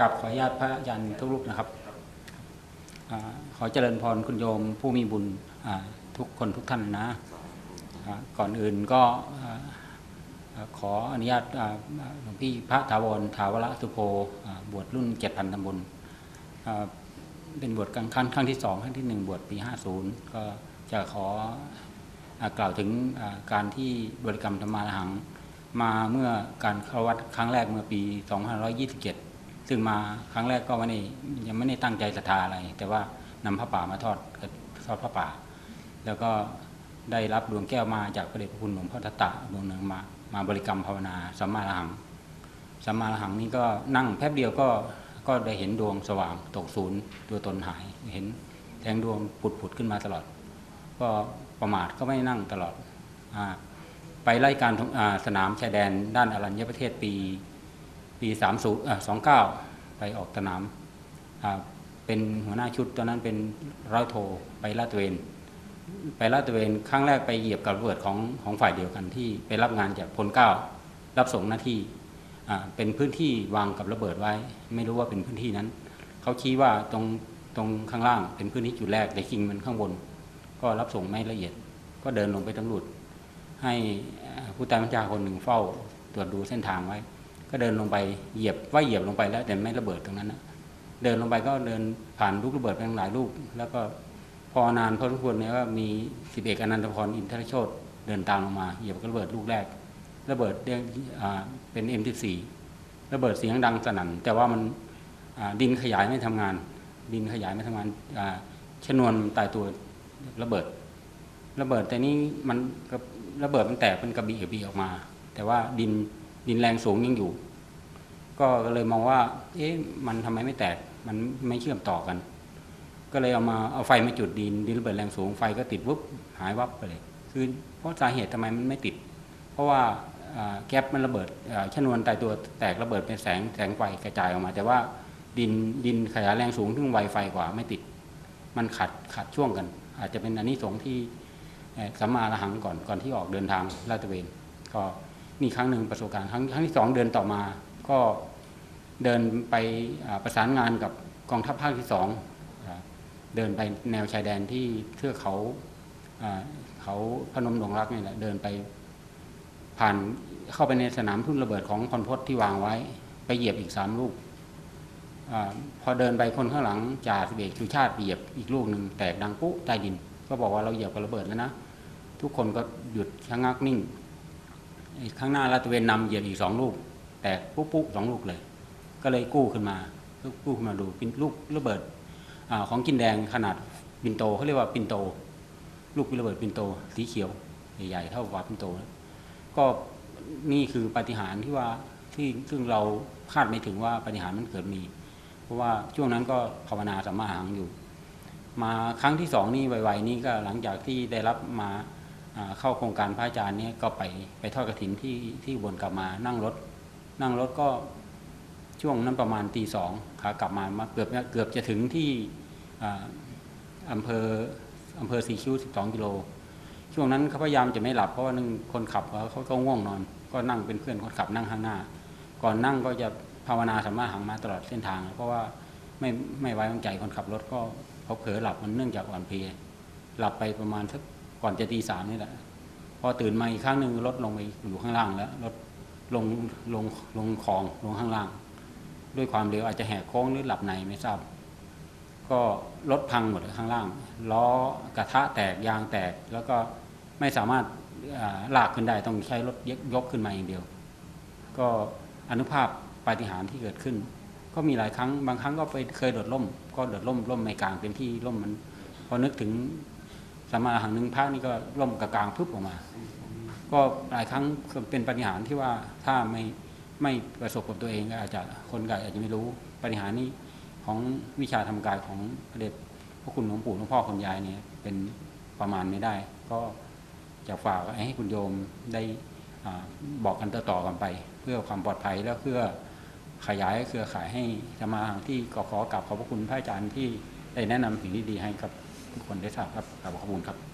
กับขออนุญาตพระอาจารย์ทุกรูปนะครับอขอเจริญพรคุณโยมผู้มีบุญทุกคนทุกท่านนะ ก่อนอื่นก็ขออนุญาตหลวงพี่พระถาวรถาวรสุโภอ่บวชรุ่นเจ็ดพันตำบลเป็นบวชครั้งครั้งครั้งที่สองครั้งที่หนึ่งบวชปีห้าศูนย์ก็จะขออกล่าวถึงการที่บริกรรมธรรมาหังมาเมื่อการเข้าวัดครั้งแรกเมื่อปี 2527 ซึ่งมาครั้งแรกก็ไม่ได้ยังไม่ได้ตั้งใจศรัทธาอะไร แต่ว่านำพระป่ามาทอดทอดพระป่า แล้วก็ได้รับดวงแก้วมาจากพระเดชพระคุณหลวงพ่อทัตตะดวงหนึ่งมามาบริกรรมภาวนาสัมมาหังสัมมาหังนี่ก็นั่งแป๊บเดียวก็ก็ได้เห็นดวงสว่างตกศูนย์ตัวตนหายเห็นแทงดวงผุดผุดขึ้นมาตลอด ก็ประมาทก็ไม่นั่งตลอดอไปไล่การสนามชายแดนด้านอรัญญประเทศปีปีสามศูนย์สองเก้า ไปออกสนามเป็นหัวหน้าชุดตอนนั้นเป็นร้อยโทไปลาดตระเวนไปลาดตระเวนครั้งแรกไปเหยียบกับระเบิดของของฝ่ายเดียวกันที่ไปรับงานจากพลเก้ารับส่งหน้าที่เป็นพื้นที่วางกับระเบิดไว้ ไม่รู้ว่าเป็นพื้นที่นั้น เขาชี้ว่าตรงตรงข้างล่างเป็นพื้นที่จุดแรกแต่จริงมันข้างบน ก็รับส่งไม่ละเอียด ก็เดินลงไปตำรวจให้ผู้ใต้บัญชาคนหนึ่งเฝ้าตรวจดูเส้นทางไว้ ก็เดินลงไปเหยียบว่าเหยียบลงไปแล้วแต่ไม่ระเบิดตรงนั้นนะเดินลงไปก็เดินผ่านลูกระเบิดไปหลายลูก แล้วก็พอนานพอสมควรเนี่ยก็มีสิบเอกอนันตพรอินทรโชตเดินตามลงมาเหยียบกระเบิดลูกแรก ระเบิดเรียกอ่าเป็น M14 ระเบิดเสียงดังสนั่นแต่ว่ามันดินขยายไม่ทำงาน ดินขยายไม่ทำงานชนวนตายตัวระเบิด ระเบิดแต่นี้มันระเบิดมันแตกเป็นกระบี่กระบี่ออกมา แต่ว่าดิน ดินแรงสูงยังอยู่ ก็เลยมองว่า เอ๊ะมันทำไมไม่แตกมันไม่เชื่อมต่อกัน ก็เลยเอามาเอาไฟมาจุดดินดินระเบิดแรงสูงไฟก็ติดวุบหายวับไปเลย คือเพราะสาเหตุทำไมมันไม่ติด เพราะว่าแก๊ปมันระเบิดชนวนตายตัวแตกระเบิดเป็นแสงแสงไฟกระจายออกมา แต่ว่าดินดินขยายแรงสูงซึ่งไวไฟกว่าไม่ติด มันขัดขัดช่วงกัน อาจจะเป็นอันนี้สงส์ที่สัมมาอรหังก่อนก่อนที่ออกเดินทางลาดตระเวนก็ นี่ครั้งหนึ่งประสบการณ์ครั้งครั้งที่สองเดินต่อมา ก็เดินไปประสานงานกับกองทัพภาคที่สองเดินไปแนวชายแดนที่เทือกเขาเขาพนมดงรักนี่แหละเดินไปผ่านเข้าไปในสนามทุ่นระเบิดของพลพศที่วางไว้ ไปเหยียบอีกสามลูกอพอเดินไปคนข้างหลังจ่าสิบเอกชูชาติเหยียบอีกลูกหนึ่งแตกดังปุ๊ใต้ดิน ก็บอกว่าเราเหยียบกับระเบิดแล้วนะ ทุกคนก็หยุดชะงักนิ่ง ข้างหน้าลาดตระเวนนำเหยียบอีกสองลูก แตกปุ๊บปุ๊บสองลูกเลย ก็เลยกู้ขึ้นมากู้ขึ้นมาดูเป็นลูกระเบิดอของกินแดงขนาดปินโตเขาเรียกว่าปินโต ลูกระเบิดปินโต สีเขียวใหญ่ๆเท่ากับปินโตนก็นี่คือปาฏิหาริ์ที่ว่าที่ซึ่งเราคาดไม่ถึงว่าปาฏิหาริย์มันเกิดมี เพราะว่าช่วงนั้นก็ภาวนาสัมมาหังอยู่ มาครั้งที่สองนี่ไวๆนี่ก็หลังจากที่ได้รับมา เข้าโครงการพระอาจารย์เนี่ยก็ไปไปทอดกระถินที่ที่บนกลับมานั่งรถ นั่งรถก็ช่วงนั้นประมาณตีสองขากลับมามาเกือบเกือบจะถึงที่อ่าอำเภออำเภอสีคิ้ว12กิโลช่วงนั้นเขาพยายามจะไม่หลับเพราะว่านึงคนขับเขาเขาก็ง่วงนอน ก็นั่งเป็นเพื่อนคนขับนั่งข้างหน้า ก่อนนั่งก็จะภาวนาสัมมาหังมาตลอดเส้นทาง เพราะว่าไม่ไม่ไว้วางใจคนขับรถก็เขาเผลอหลับมันเนื่องจากอ่อนเพลียหลับไปประมาณสัก ก่อนจะตีสามนี่แหละ พอตื่นมาอีกครั้งหนึ่งรถลงไปอยู่ข้างล่างแล้วรถลงลงลงคลองลงข้างล่าง ด้วยความเร็วอาจจะแหกโค้งหรือหลับในไม่ทราบ ก็รถพังหมดข้างล่างล้อกระทะแตกยางแตกแล้วก็ไม่สามารถลากขึ้นได้ต้องใช้รถยกยกขึ้นมาอย่างเดียว ก็อนุภาพปาฏิหาริย์ที่เกิดขึ้น ก็มีหลายครั้งบางครั้งก็ไปเคยโดดร่ม ก็โดดร่มร่มไม่กลางเต็มที่ร่มมัน พอนึกถึง สมมาหังหนึ่งพระนี่ก็ร่มกลางพึบออกมา ก็หลายครั้งเป็นปฏิหารที่ว่าถ้าไม่ไม่ประสบกับตัวเองก็อาจจะคนก็อาจจะไม่รู้ปฏิหารนี้ของวิชาทำกายของพระเดชพระคุณหลวงปู่หลวงพ่อคุณยายเนี่ยเป็นประมาณไม่ได้ ก็จะฝากให้คุณโยมได้บอกกันต่อๆกันไป เพื่อความปลอดภัยแล้วเพื่อขยายเครือข่ายให้จะมาที่กขอกราบขอบพระคุณพระอาจารย์ที่ได้แนะนำสิ่งที่ดีให้กับ ทุกคนได้ทราบครับขอบพระคุณครับ